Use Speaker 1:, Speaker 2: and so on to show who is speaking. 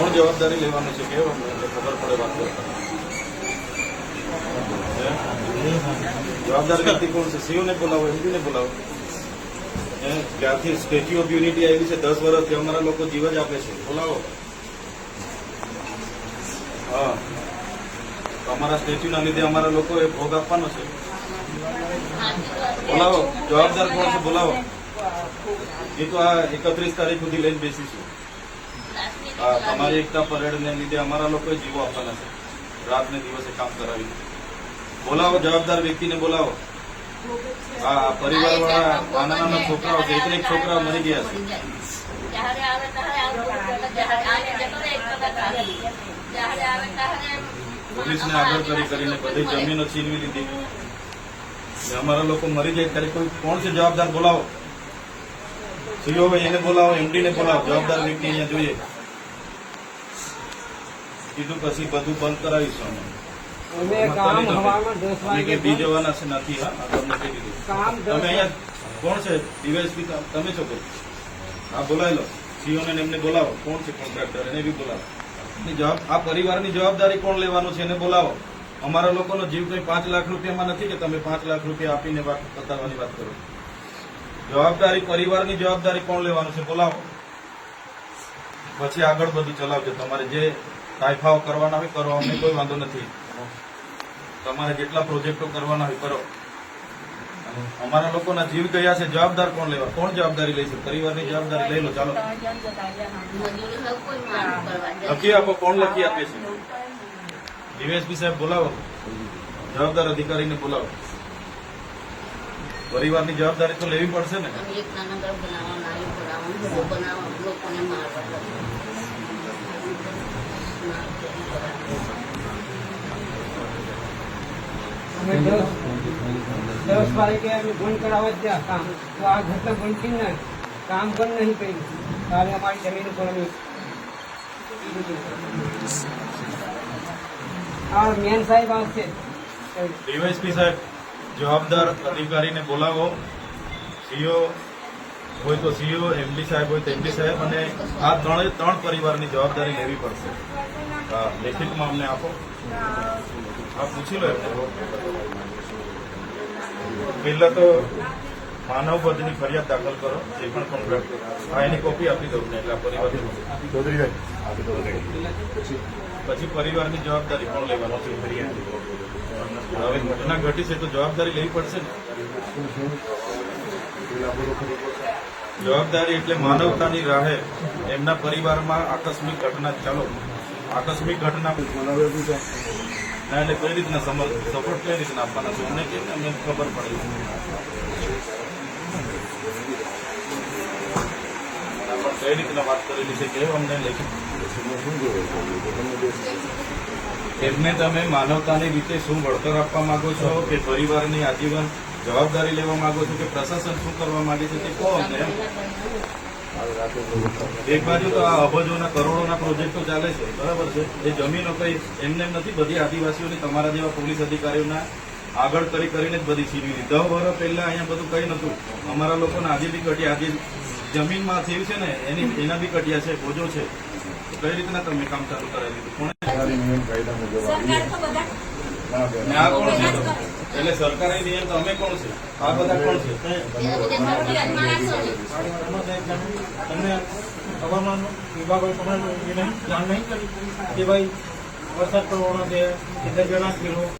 Speaker 1: કોણ જવાબદારી લેવાનું છે, કેવું એટલે ખબર પડે વાત કરતા. જવાબદાર વ્યક્તિ કોણ છે? સીઓને બોલાવો એમપીને બોલાવો. હે? ક્યારથી સ્ટેચ્યુ ઓફ યુનિટી આવી છે, દસ વર્ષથી અમારા લોકો જીવ જ આપે છે. બોલાવો. હા. અમારા સ્ટેચ્યુના લીધે અમારા લોકોએ ભોગ આપવાનો છે. બોલાવો. જવાબદાર કોણ છે? બોલાવો. એ તો આ એકત્રીસ તારીખ સુધી લઈને બેસીશું. તમારી એકતા પરેડને લીધે અમારા લોકોએ જીવો આપવાના છે. રાત ને દિવસે કામ કરાવી. બોલાવો જવાબદાર વ્યક્તિને બોલાવો. હા પરિવાર વાળા નાના નાના છોકરાઓ છે એક છોકરા મરી ગયા છે. પોલીસને આગળ કરી કરીને બધી જમીનો છીનવી લીધી. અમારા લોકો મરી જાય ત્યારે કોઈ કોણ છે જવાબદાર? બોલાવો. સીઓ ભાઈ એને બોલાવો એમડી ને બોલાવો. જવાબદાર વ્યક્તિ અહીંયા જોઈએ. કીધું પછી બધું બંધ કરાવીશું અમે.
Speaker 2: કામ હવામાં દસ વાગે
Speaker 1: કે બી છે નથી હા? તમને કહી દીધું.
Speaker 2: કામ
Speaker 1: તમે અહીંયા કોણ છે? ડીવાયસપી તમે છો કોઈ? હા બોલાવી લો. સીઓ ને એમને બોલાવો. કોણ છે કોન્ટ્રાક્ટર? એને બી બોલાવો. જવાબ આ પરિવારની જવાબદારી કોણ લેવાનું છે એને બોલાવો. અમારા લોકોનો જીવ કંઈ પાંચ લાખ રૂપિયામાં નથી કે તમે પાંચ લાખ રૂપિયા આપીને વાત બતાવવાની વાત કરો. જવાબદારી પરિવારની જવાબદારી કોણ લેવાનું છે? બોલાવો. પછી આગળ બધું ચલાવજો. તમારે જે તાઇફાઓ કરવાના હોય, કરો. અમને કોઈ વાંધો નથી. તમારે જેટલા પ્રોજેક્ટો કરવાના હોય, કરો. અમારા લોકોના જીવ ગયા છે, જવાબદાર કોણ લેવા? કોણ જવાબદારી લેશે પરિવારની જવાબદારી લઈ લો, ચાલો. લખી આપો, કોણ લખી આપે છે? ડીએસપી સાહેબ, બોલાવો. જવાબદાર અધિકારીને બોલાવો. પરિવારની જવાબદારી તો લેવી પડશે ને
Speaker 3: તમે એક નાના ઘર બનાવવા નાનું બનાવવાનું બધું બનાવવા લોકોને મારવા
Speaker 2: અમે દસ દસ વાગે અમે બંધ કરાવવા જ ગયા કામ. તો આ ઘટના બનતી ને કામ પણ નહીં કર્યું. તારે અમારી જમીન ઉપર અમે આ મેન સાહેબ આવશે.
Speaker 1: ડીવાયસપી સાહેબ, જવાબદાર અધિકારીને બોલાવો. સીઓ હોય તો સીઓ એમડી સાહેબ હોય તો એમડી સાહેબ, અને આ ત્રણે ત્રણ પરિવારની જવાબદારી લેવી પડશે. લેખિતમાં અમને આપો. હા, પૂછી લો પહેલા તો માનવ બધની ફરિયાદ દાખલ કરો એ પણ કોન્ટ્રાક્ટ હા, એની કોપી આપી દઉં ને એટલે આ પરિવારની પછી પરિવારની જવાબદારી પણ લેવાની હવે ઘટના ઘટી છે તો જવાબદારી લેવી પડશે ને. જવાબદારી એટલે માનવતાની રાહે એમના પરિવારમાં આકસ્મિક ઘટના, ચાલો, આકસ્મિક ઘટના. ના, એટલે કઈ રીતના સપોર્ટ કઈ રીતના આપવાના છે? અમને કેમ અમને ખબર પડે? કઈ રીતના વાત કરેલી છે? કે અમને લેખિત? એમને તમે માનવતાની રીતે શું વળતર આપવા માંગો છો કે પરિવારની આજીવન જવાબદારી લેવા માંગો છો કે પ્રશાસન શું કરવા માંગે છે તે કહો અમને એક બાજુ તો આ અબજોના કરોડોના પ્રોજેક્ટો ચાલે છે બરાબર છે. એ જમીનો કઈ એમને નથી બધી આદિવાસીઓની તમારા જેવા પોલીસ અધિકારીઓના આગળ કરી કરીને જ બધી છીનવી લીધી દસ વર્ષ પહેલા અહીંયા બધું કઈ નતું અમારા લોકોને આજે બી કટ્યા આજે જમીનમાં થયું છે ને એની એના બી કટ્યા છે બોજો છે. કઈ રીતના તમે કામ ચાલુ કરાવી દીધું? કોણે? ને આ કોણ છે? તો? એટલે સરકારી નિયમ તો અમે કોણ છે? આ બધા કોણ છે?
Speaker 4: તમને હવામાન વિભાગો જાણ નહીં કરી કે ભાઈ વરસાદ પડવાનો છે, એટલે જણાવી